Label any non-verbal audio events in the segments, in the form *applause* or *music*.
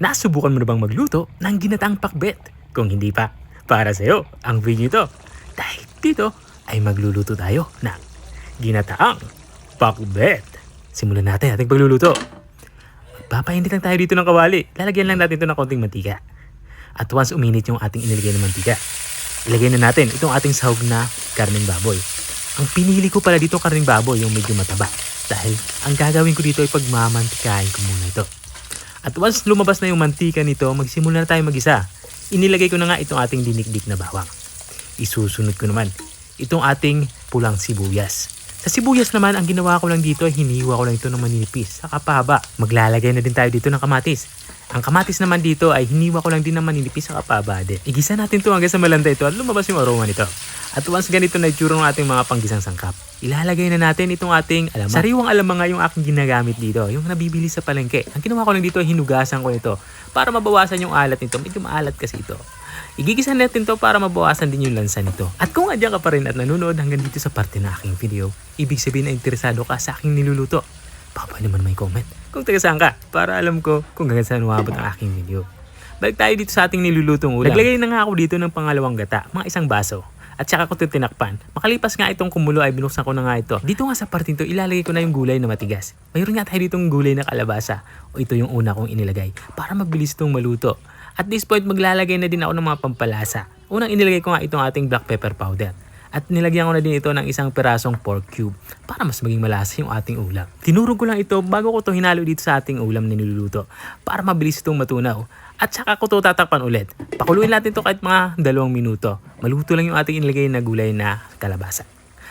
Nasubukan mo na bang magluto ng ginataang pakbet? Kung hindi pa, para sa'yo ang video ito. Dahil dito ay magluluto tayo ng ginataang pakbet. Simulan natin ating pagluluto. Magpapainit lang tayo dito ng kawali. Lalagyan lang natin ito ng konting mantika. At once uminit yung ating inilagay na mantika, ilagay na natin itong ating sahog na karning baboy. Ang pinili ko pala dito karning baboy, yung medyo mataba. Dahil ang gagawin ko dito ay pagmamantikain ko muna ito. At once lumabas na yung mantika nito, magsimula na tayo magisa. Inilagay ko na nga itong ating dinikdik na bawang. Isusunod ko naman itong ating pulang sibuyas. Sa sibuyas naman, ang ginawa ko lang dito ay hiniwa ko lang ito ng maninipis sa kapaba. Maglalagay na din tayo dito ng kamatis. Ang kamatis naman dito ay hiniwa ko lang din ng maninipis sa kapaba din. Igisa natin ito hanggang sa malanda ito at lumabas yung aroma nito. At once ganito na itsura ng ating mga panggisang sangkap, ilalagay na natin itong ating alamang. Sariwang alamang nga yung aking ginagamit dito, yung nabibili sa palengke. Ang ginawa ko lang dito ay hinugasan ko ito para mabawasan yung alat nito. Medyo maalat kasi ito. Igigisa natin to para mabawasan din yung lansa nito. At kung adyan ka pa rin at nanonood hanggang dito sa parte na aking video, ibig sabihin na interesado ka sa aking niluluto. Pwede naman may comment kung taga saan ka para alam ko kung hanggang saan umabot ang aking video. Balik tayo dito sa ating nilulutong ulam. Naglagay na nga ako dito ng pangalawang gata, mga isang baso. At saka ko ito tinakpan. Makalipas nga itong kumulo ay binuksan ko na nga ito. Dito nga sa parting to, ilalagay ko na yung gulay na matigas. Mayroon nga tayo ditong gulay na kalabasa. O ito yung una kong inilagay para mabilis itong maluto. At this point, maglalagay na din ako ng mga pampalasa. Unang inilagay ko nga itong ating black pepper powder. At nilagyan ko na din ito ng isang perasong pork cube para mas maging malasa yung ating ulam. Tinurog ko lang ito bago ko ito hinalo dito sa ating ulam na niluluto para mabilis itong matunaw. At saka ko ito tatakpan ulit. Pakuluin natin ito kahit mga dalawang minuto. Maluto lang yung ating inilagay na gulay na kalabasa.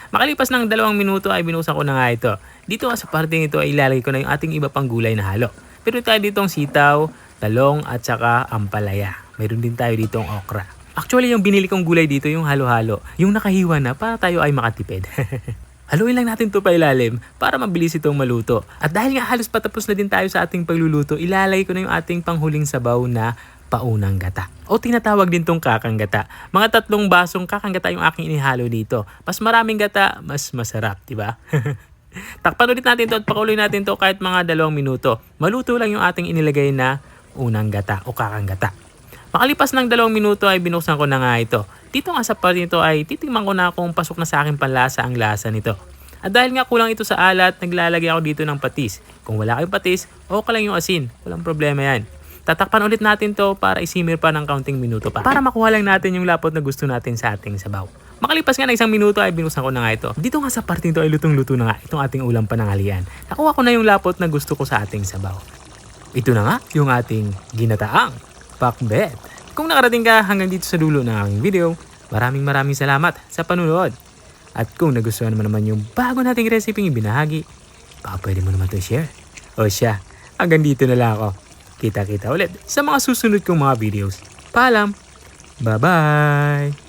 Makalipas ng dalawang minuto ay binuksan ko na nga ito. Dito sa parting ito ay ilalagay ko na yung ating iba pang gulay na halo. Pero tayo ditong sitaw, talong at saka ampalaya. Mayroon din tayo ditong okra. Actually, yung binili kong gulay dito, yung halo-halo, yung nakahiwa na para tayo ay makatipid. *laughs* Haluin lang natin to pa ilalim para mabilis itong maluto. At dahil nga halos patapos na din tayo sa ating pagluluto, ilalagay ko na yung ating panghuling sabaw na paunang gata. O tinatawag din tong kakang gata. Mga tatlong basong kakang gata yung aking inihalo dito. Mas maraming gata, mas masarap, di ba? *laughs* Takpan ulit natin to at pakuloy natin to kahit mga dalawang minuto. Maluto lang yung ating inilagay na unang gata o kakang gata. Makalipas ng dalawang minuto ay binuksan ko na nga ito. Dito nga sa part nito ay titingnan ko na kung pasok na sa aking panlasa ang lasa nito. At dahil nga kulang ito sa alat, naglalagay ako dito ng patis. Kung wala kayong patis, okay lang yung asin. Walang problema yan. Tatakpan ulit natin to para isimir pa ng counting minuto pa. Para makuha lang natin yung lapot na gusto natin sa ating sabaw. Makalipas nga ng isang minuto ay binuksan ko na nga ito. Dito nga sa parting to ay lutong-luto na nga itong ating ulam panangalian. Nakuha ko na yung lapot na gusto ko sa ating sabaw. Ito na nga yung ating ginataang pakbet. Kung nakarating ka hanggang dito sa dulo ng aking video, maraming maraming salamat sa panunood. At kung nagustuhan mo naman yung bago nating recipe yung binahagi, baka pwede mo naman to share. O siya, hanggang dito na lang ako. Kita-kita ulit sa mga susunod kong mga videos. Paalam! Bye-bye!